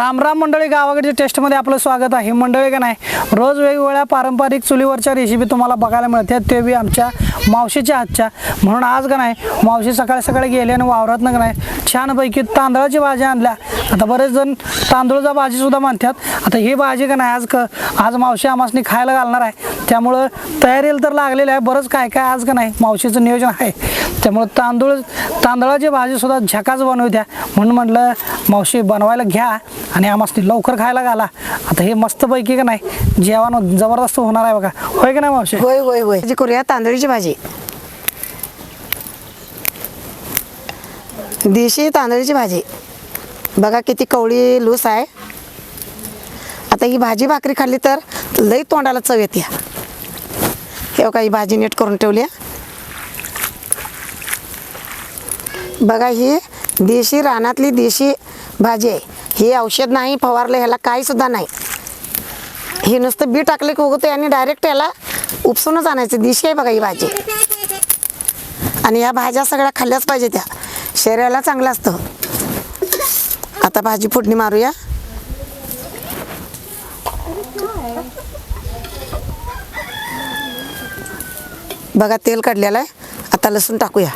राम राम मंडळी गावाकडच्या टेस्टमध्ये आपलं स्वागत आहे. मंडळी का नाही रोज वेगवेगळ्या पारंपरिक चुलीवरच्या रेसिपी तुम्हाला बघायला मिळतात. ते बी आमच्या मावशीच्या हातच्या. म्हणून आज का नाही मावशी सकाळी सकाळी गेले आणि वावरात का नाही छानपैकी तांदळाची भाजी आणल्या. आता बरेच जण तांदूळचा भाजीसुद्धा म्हणतात आता ही भाजी का नाही आज क आज मावशी आमासनी खायला घालणार आहे. त्यामुळं तयारीला तर लागलेलं आहे. बरंच काय काय आज का नाही मावशीचं नियोजन आहे. त्यामुळं तांदूळ तांदळाची भाजीसुद्धा झकाच बनवत्या. म्हणून म्हटलं मावशी बनवायला घ्या आणि आम्हाला लवकर खायला घाला. आता हे मस्तपैकी का नाही जेवण जबरदस्त होणार आहे बघा. होय का नाही मावशी? होय होय होय. जी करूया तांदळीची भाजी. देशी तांदळीची भाजी. बघा किती कवळी लूस आहे. आता ही भाजी भाकरी खाल्ली तर लई तोंडाला चव येते हे बघा ही भाजी नीट करून ठेवली आहे. बघा ही देशी रानातली देशी भाजी आहे. ही औषध नाही फवारलं ह्याला काही सुद्धा नाही. हे नुसतं बी टाकले की उगवते आणि डायरेक्ट याला उपसूनच आणायचं. देशी आहे बघा ही भाजी. आणि या भाज्या सगळ्या खाल्ल्याच पाहिजे त्या. शरीराला चांगलं असतं. आता भाजी फोडणी मारूया. बघा तेल काढलेलं आहे. आता लसूण टाकूया.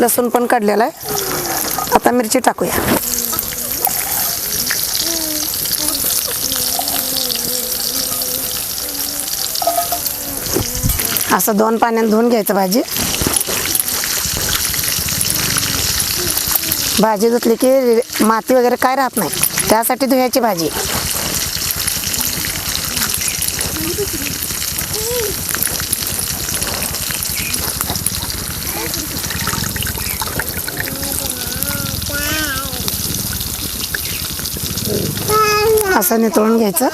लसूण पण काढलेला आहे. आता मिरची टाकूया. असं दोन पाण्यात धुवून घ्यायचं भाजी. भाजी धुतली की माती वगैरे काय राहत नाही. त्यासाठी धुयाची भाजी. असं नितळून घ्यायचं.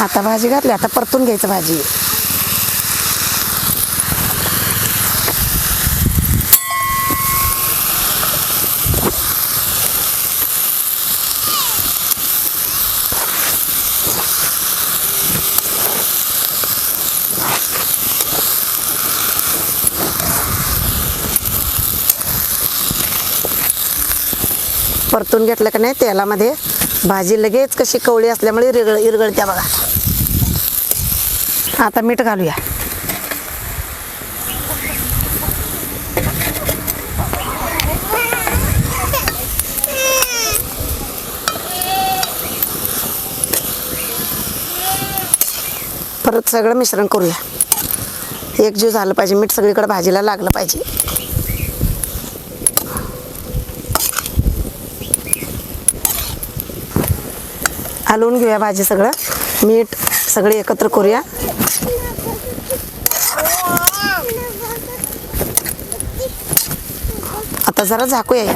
आता भाजी घातली आता परतून घ्यायचं भाजी. परतून घेतलं का नाही तेलामध्ये भाजी लगेच कशी कवळी असल्यामुळे इरगळ इरगळत्या बघा. आता मीठ घालूया. परत सगळं मिश्रण करूया. एक जीव झालं पाहिजे मीठ सगळीकडे भाजीला लागलं पाहिजे. हलवून घेऊया भाजी सगळं. मीठ सगळे एकत्र करूया. आता जरा झाकूया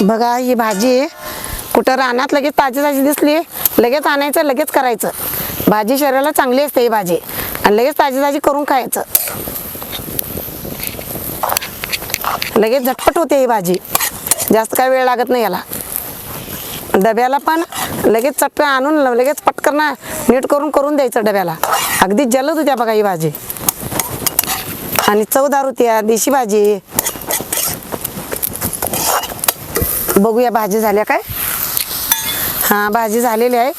बघा ही भाजी कुठं रानात लगेच ताजी ताजी दिसली लगेच आणायचं लगेच करायचं. भाजी शरीराला चांगली असते ही भाजी. आणि लगेच ताजी ताजी करून खायचं. लगेच झटपट होते ही भाजी. जास्त काय वेळ लागत नाही याला. डब्याला पण लगेच चटकन आणून लगेच पटकन नीट करून करून द्यायचं डब्याला. अगदी जलद होत्या बघा ही भाजी. आणि चवदार होत्या देशी भाजी. बघूया भाजी झाल्या काय? हां भाजी झालेली आहे.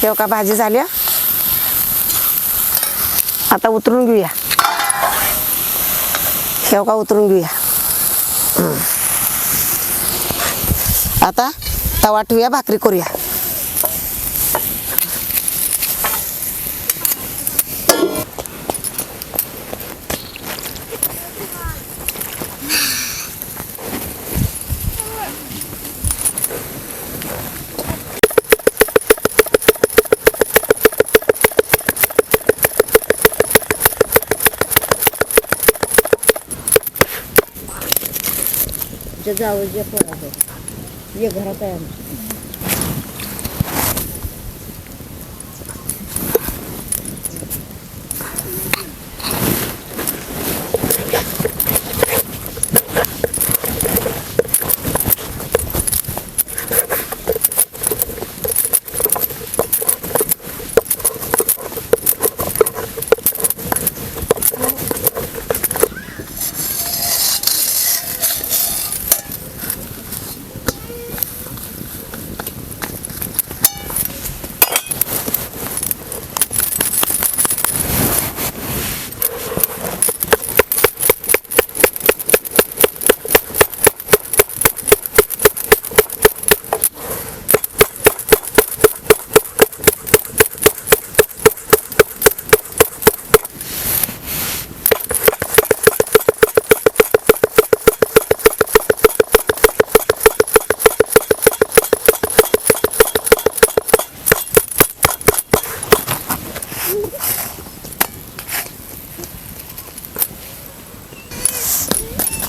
ठेव का भाजी झाल्या? आता उतरून घेऊया. ठेव का उतरून घेऊया? आता तवा ठेवूया भाकरी करूया. जावं जे आहेत जे घरात आहे आमच्या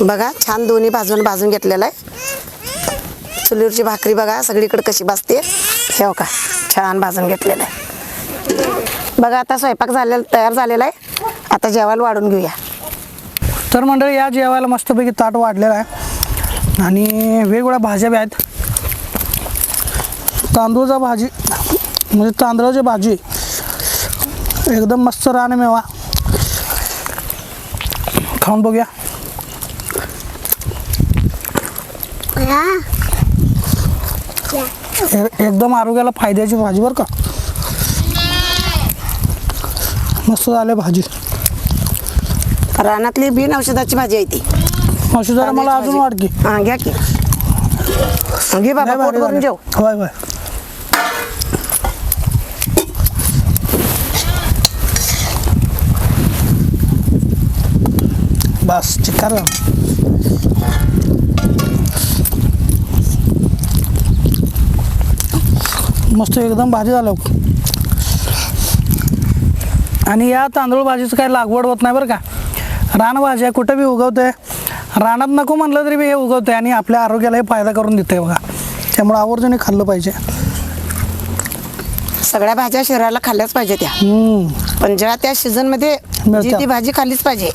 बघा छान दोन्ही भाजून भाजून घेतलेलं आहे. चुलीवरची भाकरी बघा सगळीकडे कशी भाजते. हे हो का छान भाजून घेतलेलं आहे. बघा आता स्वयंपाक झालेला तयार झालेला आहे. आता जेवायला वाढून घेऊया. तर मंडळी या जेवायला मस्तपैकी ताट वाढलेलं आहे. आणि वेगवेगळ्या भाज्या बी आहेत. तांदूळचा भाजी म्हणजे तांदळाची भाजी. एकदम मस्त राणे मेवा खाऊन बघूया. एकदम आरोग्याला फायद्याची भाजी बरं का? मस्त झाले भाजी. रानातली बिन औषधाची भाजी आहे ती. जरा मला अजून वाट की हां घ्या की. घे बाबा पोट भारी भरून. जेव. होय होय. बस चिक्कार मस्त एकदम भाजी झालं. आणि या तांदूळ भाजीचं काही लागवड होत नाही बरं का. रानभाजी आहे कुठं बी उगवते रानात नको म्हणलं तरी बी हे उगवते आणि आपल्या आरोग्यालाही फायदा करून देते बघा. त्यामुळे आवर्जून खाल्लं पाहिजे. सगळ्या भाज्या शरीराला खाल्ल्याच पाहिजे त्या. पण ज्या त्या सीझनमध्ये जी. ती भाजी खाल्लीच पाहिजे.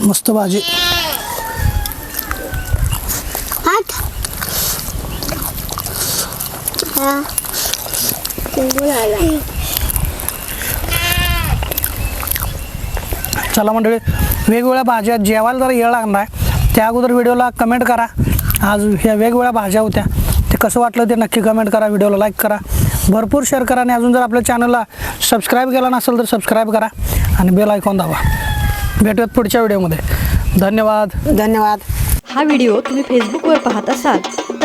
मस्त भाजी. चला मंडळी वेगवेगळ्या भाज्या जेवायला जरा येळ लागणार आहे. त्या अगोदर व्हिडिओला कमेंट करा. आज ह्या वेगवेगळ्या भाज्या होत्या. ते कसं वाटलं ते नक्की कमेंट करा. व्हिडिओला लाईक करा. भरपूर शेअर करा आणि अजून जर आपल्या चॅनलला सबस्क्राईब केला नसेल तर सबस्क्राईब करा आणि बेल आयकॉन दाबा. भेटूयात पुढच्या व्हिडिओमध्ये धन्यवाद. धन्यवाद. हा व्हिडिओ तुम्ही फेसबुकवर पाहत असाल.